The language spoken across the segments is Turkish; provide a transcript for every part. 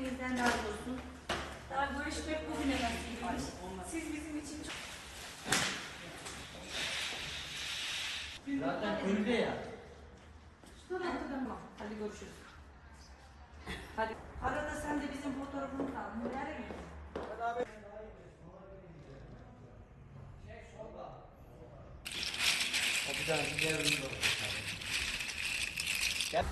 Sizden razı olsun. Daha görüşmek bugüne nasipmiş. Siz bizim için çok... Zaten önde ya. Tamam tamam. Hadi görüşürüz. Hadi. Arada sen de bizim fotoğrafını al. Nereye gidiyorsun? O bir olur. Gel.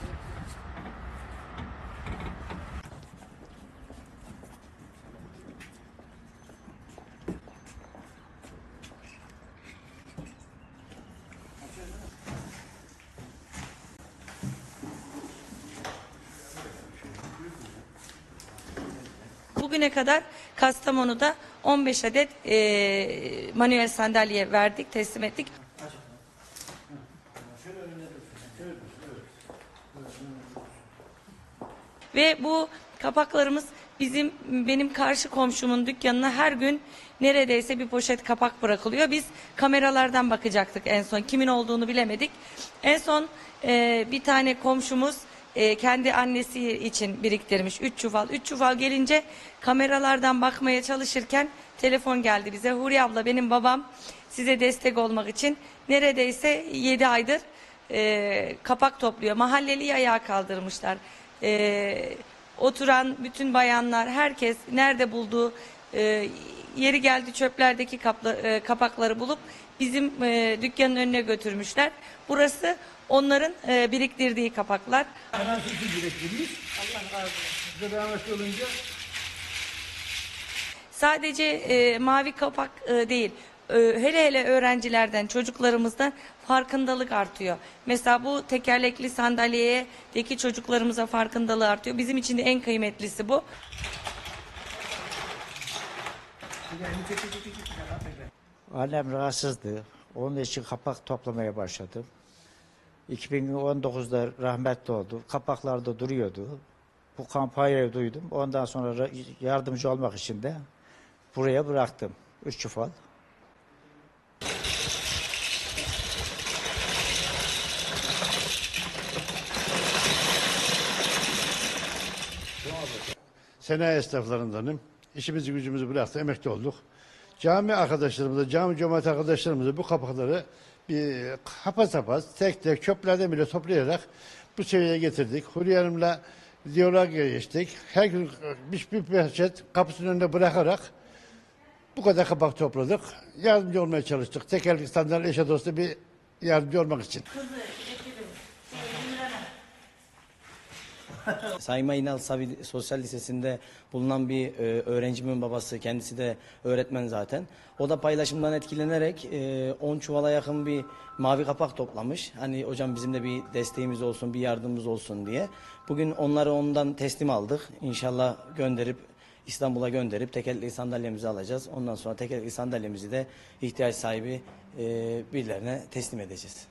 Bugüne kadar Kastamonu'da 15 adet eee manuel sandalye verdik, teslim ettik. Ve bu kapaklarımız bizim benim karşı komşumun dükkanına her gün neredeyse bir poşet kapak bırakılıyor. Biz kameralardan bakacaktık en son kimin olduğunu bilemedik. En son e, bir tane komşumuz e, kendi annesi için biriktirmiş 3 çuval. 3 çuval gelince kameralardan bakmaya çalışırken telefon geldi bize. Huriye abla benim babam size destek olmak için neredeyse 7 aydır e, kapak topluyor. Mahalleli ayağa kaldırmışlar. E, oturan bütün bayanlar, herkes nerede bulduğu e, yeri geldi çöplerdeki kapla, e, kapakları bulup bizim e, dükkanın önüne götürmüşler. Burası onların e, biriktirdiği kapaklar. Anası için biriktirmiş. Allah razı olsun. Size rahmetli olunca Sadece e, mavi kapak e, değil. e, hele hele öğrencilerden, çocuklarımızdan farkındalık artıyor. Mesela bu tekerlekli sandalyedeki çocuklarımıza farkındalığı artıyor. Bizim için de en kıymetlisi bu. Annem rahatsızdı. Onun için kapak toplamaya başladım. 2019'da rahmetli oldu. Kapaklarda duruyordu. Bu kampanyayı duydum. Ondan sonra ra- yardımcı olmak için de buraya bıraktım. Üç çuval. sene esnaflarındanım. İşimizi gücümüzü bıraktık, emekli olduk. Cami arkadaşlarımıza, cami cemaat arkadaşlarımıza bu kapakları bir kapas kapas, tek tek çöplerden bile toplayarak bu seviyeye getirdik. Huriye Hanım'la diyaloğa geçtik. Her gün bir, bir poşet kapısının önünde bırakarak bu kadar kapak topladık. Yardımcı olmaya çalıştık. Tekerlekli sandalye eşe dostu bir yardımcı olmak için. Sayma İnal Sabi Sosyal Lisesi'nde bulunan bir e, öğrencimin babası, kendisi de öğretmen zaten. O da paylaşımdan etkilenerek e, 10 çuvala yakın bir mavi kapak toplamış. Hani hocam bizim de bir desteğimiz olsun, bir yardımımız olsun diye. Bugün onları ondan teslim aldık. İnşallah gönderip İstanbul'a gönderip tekerlekli sandalyemizi alacağız. Ondan sonra tekerlekli sandalyemizi de ihtiyaç sahibi e, birilerine teslim edeceğiz.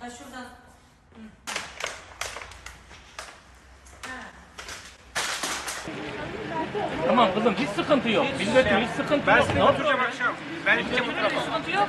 Ha şuradan. Tamam kızım hiç sıkıntı yok. Milletin hiç sıkıntı yok. Ben seni Oturacağım akşam. Ben fotoğraf Sıkıntı yok.